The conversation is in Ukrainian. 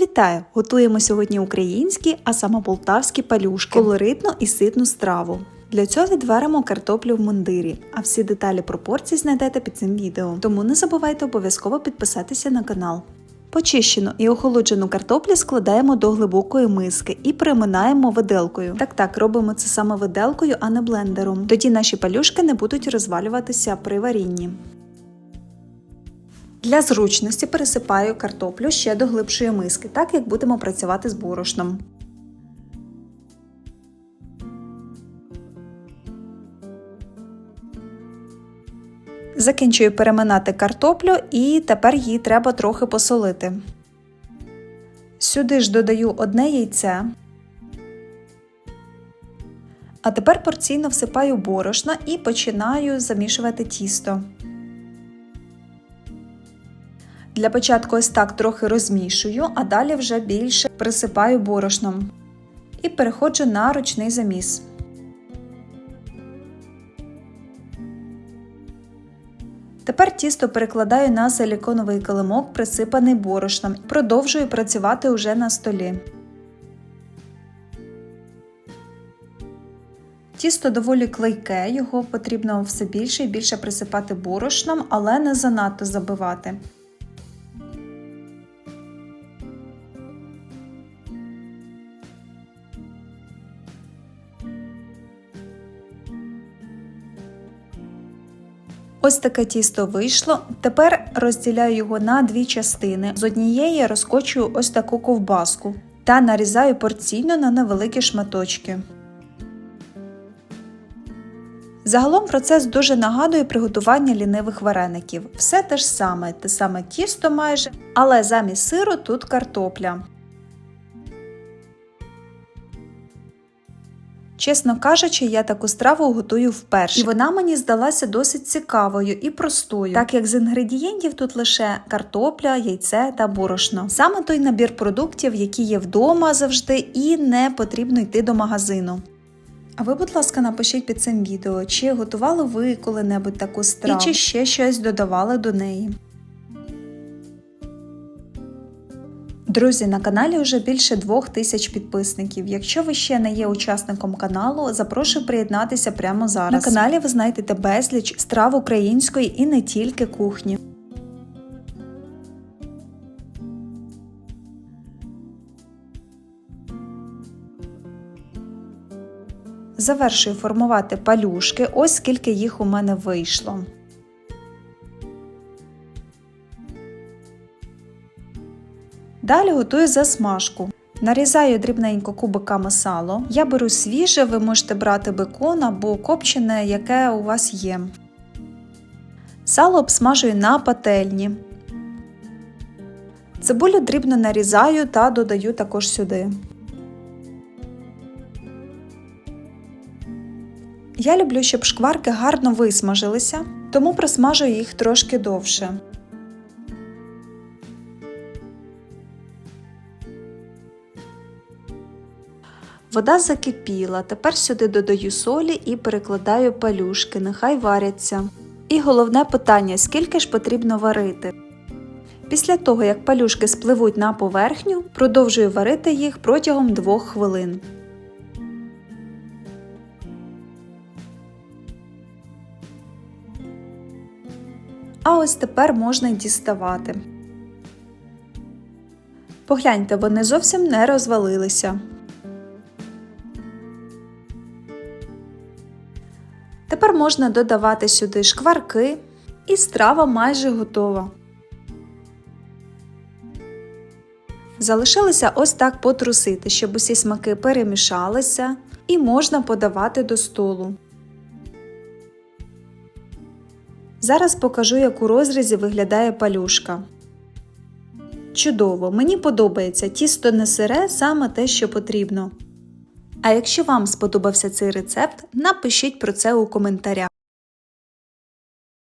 Вітаю! Готуємо сьогодні українські, а саме полтавські палюшки, колоритну і ситну страву. Для цього відваримо картоплю в мундирі, а всі деталі пропорцій знайдете під цим відео. Тому не забувайте обов'язково підписатися на канал. Почищену і охолоджену картоплю складаємо до глибокої миски і приминаємо виделкою. Так так, робимо це саме виделкою, а не блендером. Тоді наші палюшки не будуть розвалюватися при варінні. Для зручності пересипаю картоплю ще до глибшої миски, так як будемо працювати з борошном. Закінчую переминати картоплю і тепер її треба трохи посолити. Сюди ж додаю одне яйце. А тепер порційно всипаю борошно і починаю замішувати тісто. Для початку ось так трохи розмішую, а далі вже більше присипаю борошном. І переходжу на ручний заміс. Тепер тісто перекладаю на силіконовий килимок, присипаний борошном. Продовжую працювати уже на столі. Тісто доволі клейке, його потрібно все більше і більше присипати борошном, але не занадто забивати. Ось таке тісто вийшло. Тепер розділяю його на дві частини. З однієї розкочую ось таку ковбаску та нарізаю порційно на невеликі шматочки. Загалом процес дуже нагадує приготування лінивих вареників. Все те ж саме, те саме тісто майже, але замість сиру тут картопля. Чесно кажучи, я таку страву готую вперше. І вона мені здалася досить цікавою і простою, так як з інгредієнтів тут лише картопля, яйце та борошно. Саме той набір продуктів, які є вдома завжди, і не потрібно йти до магазину. А ви, будь ласка, напишіть під цим відео, чи готували ви коли-небудь таку страву, і чи ще щось додавали до неї. Друзі, на каналі вже більше двох тисяч підписників. Якщо ви ще не є учасником каналу, запрошую приєднатися прямо зараз. На каналі ви знайдете безліч страв української і не тільки кухні. Завершую формувати палюшки, ось скільки їх у мене вийшло. Далі готую засмажку. Нарізаю дрібненько кубиками сало. Я беру свіже, ви можете брати бекон або копчене, яке у вас є. Сало обсмажую на пательні. Цибулю дрібно нарізаю та додаю також сюди. Я люблю, щоб шкварки гарно висмажилися, тому просмажую їх трошки довше. Вода закипіла, тепер сюди додаю солі і перекладаю палюшки, нехай варяться. І головне питання: скільки ж потрібно варити? Після того, як палюшки спливуть на поверхню, продовжую варити їх протягом 2 хвилин. А ось тепер можна й діставати. Погляньте, вони зовсім не розвалилися. Тепер можна додавати сюди шкварки, і страва майже готова. Залишилося ось так потрусити, щоб усі смаки перемішалися, і можна подавати до столу. Зараз покажу, як у розрізі виглядає палюшка. Чудово! Мені подобається тісто не сире саме те, що потрібно. А якщо вам сподобався цей рецепт, напишіть про це у коментарях.